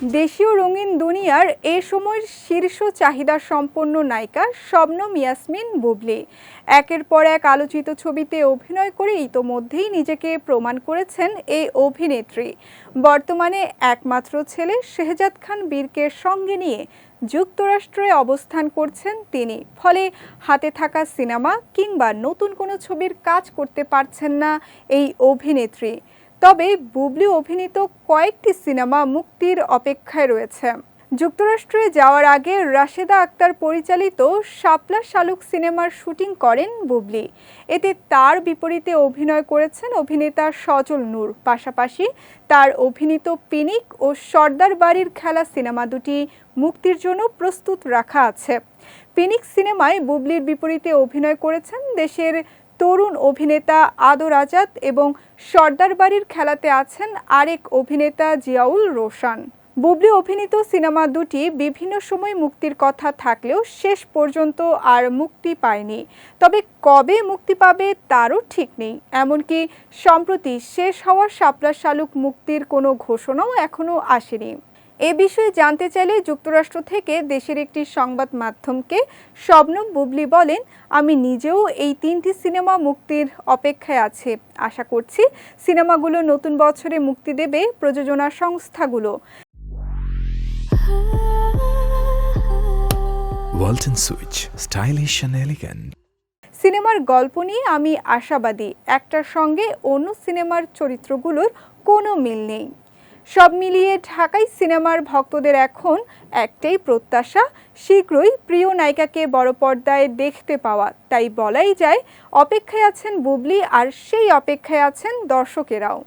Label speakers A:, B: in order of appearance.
A: দেশীয় রঙিন দুনিয়ার এ সময়ের শীর্ষ চাহিদা সম্পন্ন নায়িকা শবনম ইয়াসমিন বুবলি। একের পর এক আলোচিত ছবিতে অভিনয় করে ইতোমধ্যেই নিজেকে প্রমাণ করেছেন এই অভিনেত্রী। বর্তমানে একমাত্র ছেলে শেহজাদ খান বীরকে সঙ্গে নিয়ে যুক্তরাষ্ট্রে অবস্থান করছেন তিনি। ফলে হাতে থাকা সিনেমা কিংবা নতুন কোনো ছবির কাজ করতে পারছেন না এই অভিনেত্রী। তবে বুবলি অভিনীত কয়েকটি সিনেমা মুক্তির অপেক্ষায় রয়েছে। যুক্তরাষ্ট্রে যাওয়ার আগে রাশেদা আক্তার পরিচালিত শাপলা শালুক সিনেমার শুটিং করেন বুবলি। এতে তার বিপরীতে অভিনয় করেছেন অভিনেতা সজল নূর। পাশাপাশি তার অভিনীত পিনিক ও সর্দার বাড়ির খেলা সিনেমা দুটি মুক্তির জন্য প্রস্তুত রাখা আছে। পিনিক সিনেমায় বুবলির বিপরীতে অভিনয় করেছেন দেশের তরুণ অভিনেতা আদর আজাদ এবং সর্দার বাড়ির খেলাতে আছেন আরেক অভিনেতা জিয়াউল রোশান। বুবলি অভিনীত সিনেমা দুটি বিভিন্ন সময় মুক্তির কথা থাকলেও শেষ পর্যন্ত আর মুক্তি পায়নি। তবে কবে মুক্তি পাবে তারও ঠিক নেই। এমনকি সম্প্রতি শেষ হওয়া শাপলা শালুক মুক্তির কোনো ঘোষণাও এখনও আসেনি। এ বিষয়ে জানতে চাইলে যুক্তরাষ্ট্র থেকে দেশের একটি সংবাদ মাধ্যমকে শবনম বুবলি বলেন আমি নিজেও এই তিনটি সিনেমা মুক্তির অপেক্ষায় আছে। আশা করছি সিনেমাগুলো নতুন বছরে মুক্তি দেবে প্রযোজনা সংস্থাগুলো. সিনেমার গল্প নিয়ে আমি আশাবাদী। একটার সঙ্গে অন্য সিনেমার চরিত্রগুলোর কোনো মিল নেই। সব মিলিয়ে ঢাকাই সিনেমার ভক্তদের এখন একটাই প্রত্যাশা, শীঘ্রই প্রিয় নায়িকাকে বড় পর্দায় দেখতে পাওয়া। তাই বলাই যায়, অপেক্ষায় আছেন বুবলি আর সেই অপেক্ষায় আছেন দর্শকেরাও।